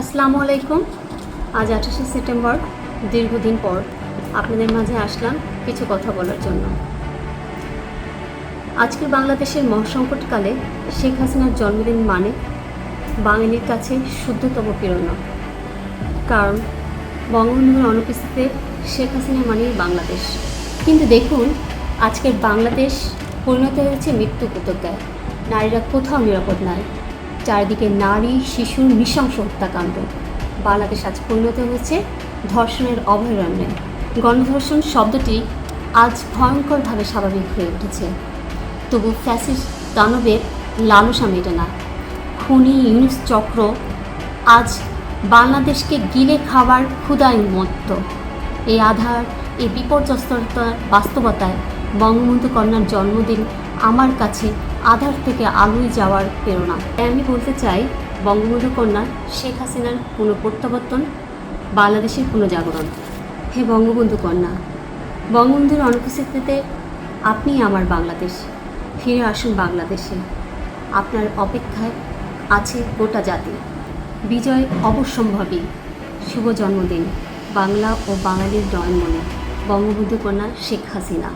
আসসালামু আলাইকুম। আজ আঠাশে সেপ্টেম্বর, দীর্ঘদিন পর আপনাদের মাঝে আসলাম কিছু কথা বলার জন্য। আজকের বাংলাদেশের মহাসংকটকালে শেখ হাসিনার জন্মদিন মানে বাঙালির কাছে শুদ্ধতম প্রেরণা। কারণ বঙ্গবন্ধুর অনুপস্থিতিতে শেখ হাসিনা মানেই বাংলাদেশ। কিন্তু দেখুন, আজকের বাংলাদেশ পরিণত হয়েছে মৃত্যু উপত্যকায় নারীরা কোথাও নিরাপদ নয় চারিদিকে নারী শিশুর নৃশংস হত্যাকাণ্ড। বাংলাদেশ আজ পরিণত হয়েছে ধর্ষণের অভয়ারণ্যে। গণধর্ষণ শব্দটি আজ ভয়ঙ্করভাবে স্বাভাবিক হয়ে উঠেছে। তবু ফ্যাসিস্ট দানবের লালসা মেটে না। খুনি ইউনিস চক্র আজ বাংলাদেশকে গিলে খাবার ক্ষুদায় উন্মত্ত। এই আধার, এই বিপর্যস্ততার বাস্তবতায় বঙ্গবন্ধু কন্যার জন্মদিন আমার কাছে আধার থেকে আলোয় যাওয়ার প্রেরণা। তাই আমি বলতে চাই, বঙ্গবন্ধু কন্যা শেখ হাসিনার পুনঃপ্রত্যাবর্তন, বাংলাদেশের পুনঃজাগরণ। হে বঙ্গবন্ধু কন্যা, বঙ্গবন্ধুর অনুপস্থিতিতে আপনি আমার বাংলাদেশ, ফিরে আসুন বাংলাদেশে। আপনার অপেক্ষায় আছে গোটা জাতি। বিজয় অবশ্যম্ভাবী। শুভ জন্মদিন। বাংলা ও বাঙালির নয়নমণি বঙ্গবন্ধু কন্যা শেখ হাসিনা।